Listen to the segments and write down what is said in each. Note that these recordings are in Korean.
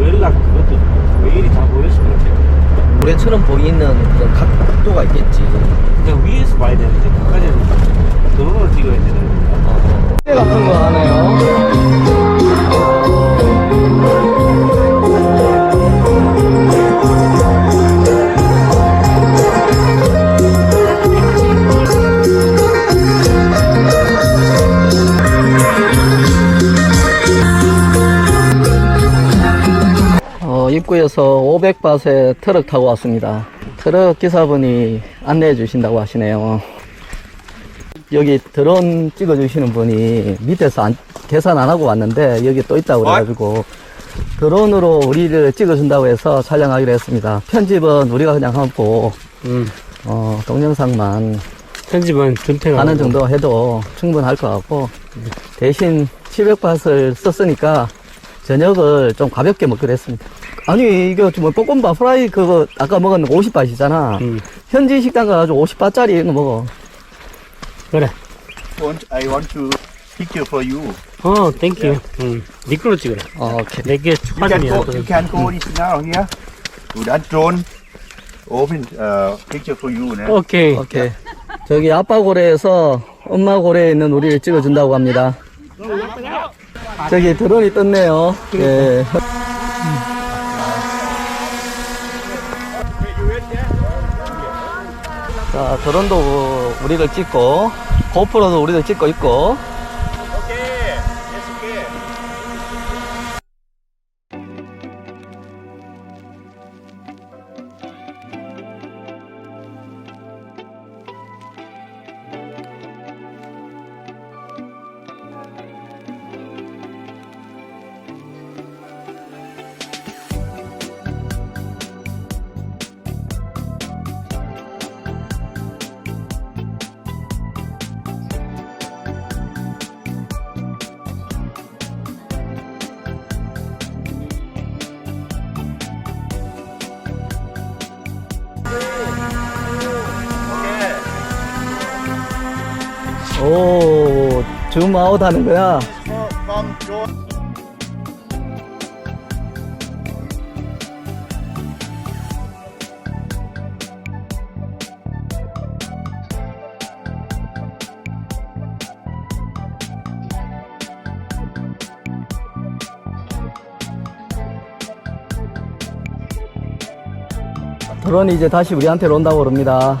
연락 그것도 왜 이리 잘 보였을 것 같아요. 모래처럼 보이는 그런 각도가 있겠지. 그냥 위에서 봐야 되는데 끝까지는 드론으로 찍어야 되는 때 같은 거 하네요. 입구에서 500밭에 트럭 타고 왔습니다. 트럭 기사분이 안내해 주신다고 하시네요. 여기 드론 찍어주시는 분이 밑에서 안- 계산 안 하고 왔는데 여기 또 있다고 그래가지고 드론으로 우리를 찍어준다고 해서 촬영하기로 했습니다. 편집은 우리가 그냥 하고 음. 어, 동영상만 편집은 준태가 하는 정도 해도 충분할 것 같고 대신 700밭을 썼으니까 저녁을 좀 가볍게 먹기로 했습니다. 아니 이거 뭐 볶음밥 프라이 그거 아까 먹었는 거 50밭이잖아. 음. 현지 식당 가가지고 50밭짜리 이거 먹어. 그래. want I want to picture for you. 어, 땡큐. 음. 미끄러 찍으라. 어, 오케이. 내게 You can go. You can go this now here. To that drone. Open uh, picture for you. 네. 오케이. 오케이. 저기 아빠 고래에서 엄마 고래에 있는 우리를 찍어준다고 합니다. 저기 드론이 떴네요. 예. 자, 드론도 우리를 찍고, 고프로도 우리를 찍고 있고, 오, 줌아웃 하는 거야. From drone. 드론이 이제 다시 우리한테 온다고 그럽니다.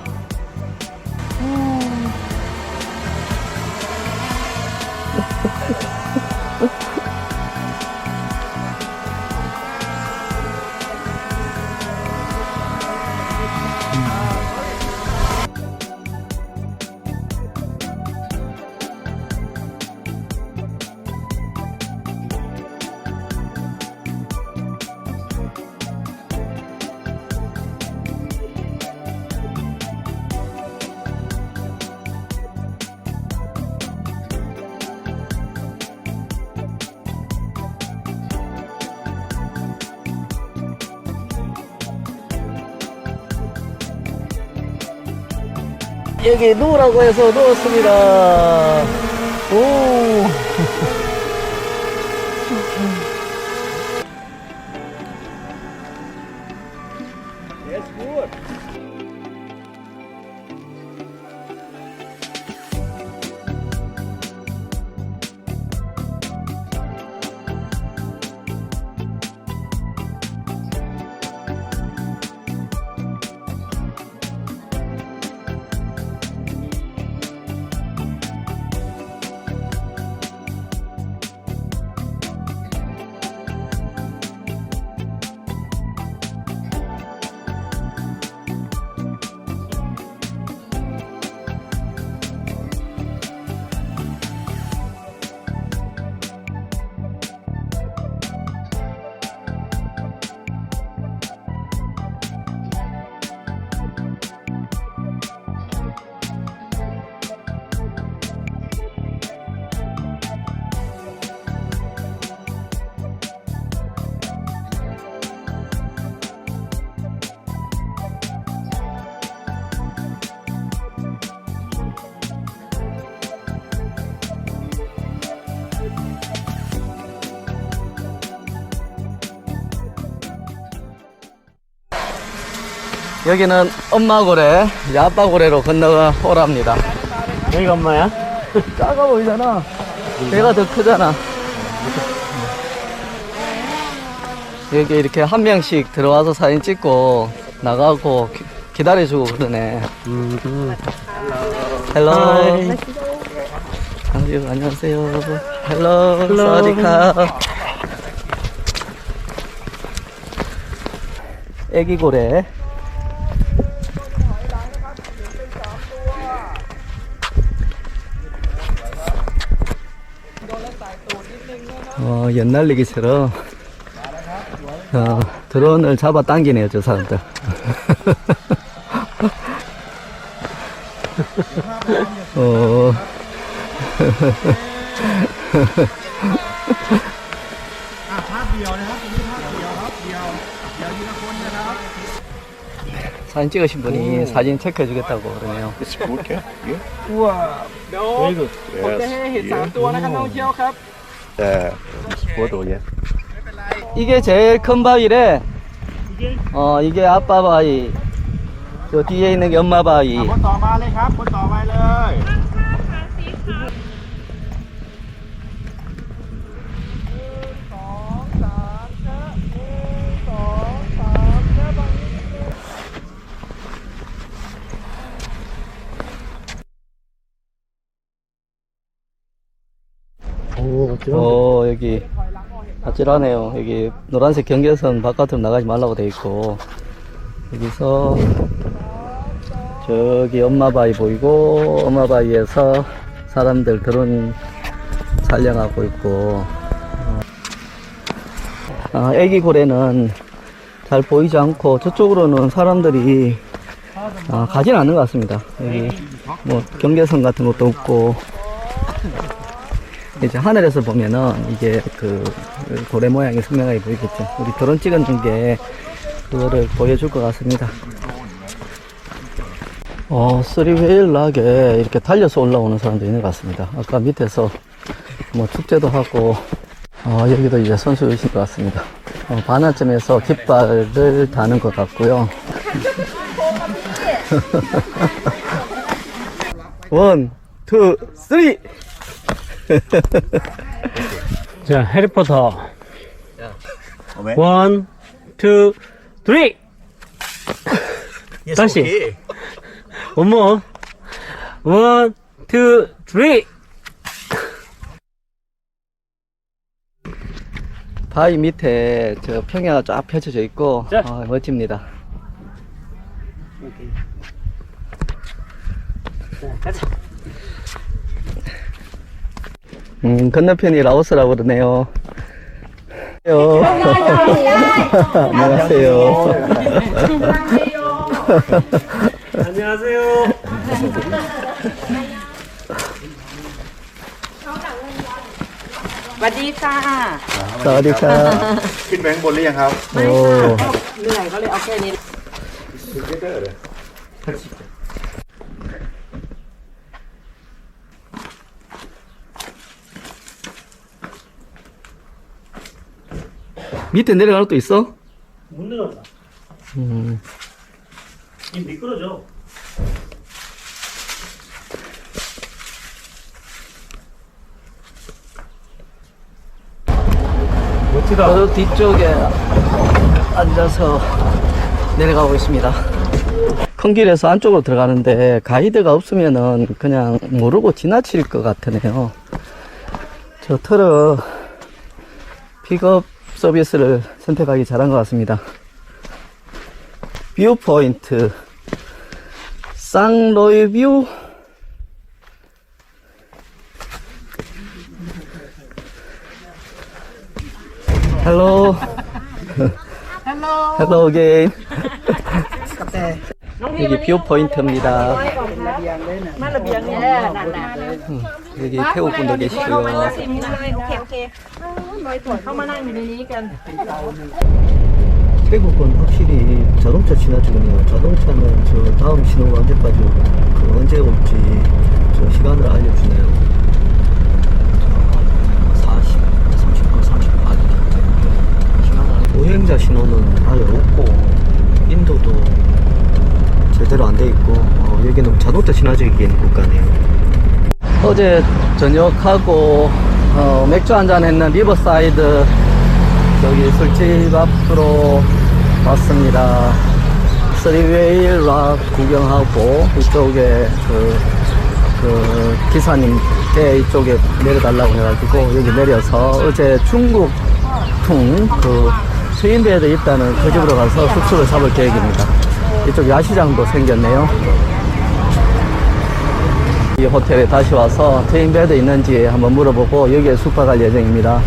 여기 누우라고 해서 누웠습니다. 오. 여기는 엄마 고래, 이제 아빠 고래로 건너오랍니다. 여기가 엄마야? 작아 보이잖아. 배가 더 크잖아. 여기 이렇게 한 명씩 들어와서 사진 찍고 나가고 기- 기다려주고 그러네. 음. 헬로. 하이. 아유, 안녕하세요. 헬로. 사와디카. 애기 고래. 어, 연날리기처럼 어, 드론을 잡아 당기네요, 저 사람들. 어, 사진 찍으신 분이 사진 체크해 주겠다고 그러네요. It's good, yeah? Yeah. เดี๋ยว Yes. จะให้เห็นสามตัวนะครับน้องเชี่ยวครับ Uh, what do you? 이게 제일 큰 바위래. 어, 이게 아빠 바위. 저 뒤에 있는 게 엄마 바위. คนต่อมาเลยครับคนต่อไปเลย 여기 아찔하네요. 여기 노란색 경계선 바깥으로 나가지 말라고 돼 있고 여기서 저기 엄마 바위 보이고 엄마 바위에서 사람들 드론 촬영하고 있고 어, 아, 애기 고래는 잘 보이지 않고 저쪽으로는 사람들이 아, 가진 않는 것 같습니다. 여기 뭐 경계선 같은 것도 없고 이제 하늘에서 보면은 이게 그 고래 모양이 선명하게 보이겠죠. 우리 드론 찍은 중에 그거를 보여줄 것 같습니다. 어, 쓰리웨일 락에 이렇게 달려서 올라오는 사람도 있는 것 같습니다. 아까 밑에서 뭐 축제도 하고, 어, 여기도 이제 선수이신 것 같습니다. 어, 반환점에서 깃발을 다는 것 같고요. 원, 투, 쓰리! 자 해리포터. Okay. 원, 투, 쓰리. 다시. 원모 원, 투, 쓰리. 바위 밑에 저 평야가 쫙 펼쳐져 있고 자. 어, 멋집니다. 음, 건너편이 라오스라고 그러네요. 안녕하세요. 안녕하세요 สวัสดีจ้า สวัสดีครับ ขึ้นไปข้างบนหรือยังครับ โอ้ เหนื่อยก็เลยเอาแค่นี้ 밑에 내려가는 것도 있어? 못 내려간다 음, 이 미끄러져 멋지다 저 뒤쪽에 앉아서 내려가고 있습니다. 큰 길에서 안쪽으로 들어가는데 가이드가 없으면은 그냥 모르고 지나칠 것 같으네요. 저 트럭 픽업 서비스를 선택하기 잘한 것 같습니다. 뷰 포인트. 쌍로이 뷰. 헬로. 헬로. again. 여기 뷰 포인트입니다. 음, 여기 태국 분도 계시고요. อเคโอเคลอยตรวจเข้ามานั่งอยู่ในนี้กัน 태국은 확실히 자동차 지나주군요. 자동차는 저 다음 신호가 언제까지 오고, 그 언제 올지 저 시간을 알려주네요. 저 40, 30분, 30분 시간을 보행자 신호는 아예 없고, 인도도 제대로 안 돼 있고 어, 여기는 자동차 친화적인 국가네요. 어제 저녁하고 어, 맥주 한잔 했는 리버사이드 저기 술집 앞으로 왔습니다. 쓰리웨이 락 구경하고 이쪽에 그, 그 기사님께 이쪽에 내려달라고 해가지고 여기 내려서 어제 중국 퉁그 트윈베드 있다는 그 집으로 가서 숙소를 잡을 계획입니다. 이쪽 야시장도 생겼네요. 이 호텔에 다시 와서 트윈베드 있는지 한번 물어보고 여기에 숙박할 예정입니다.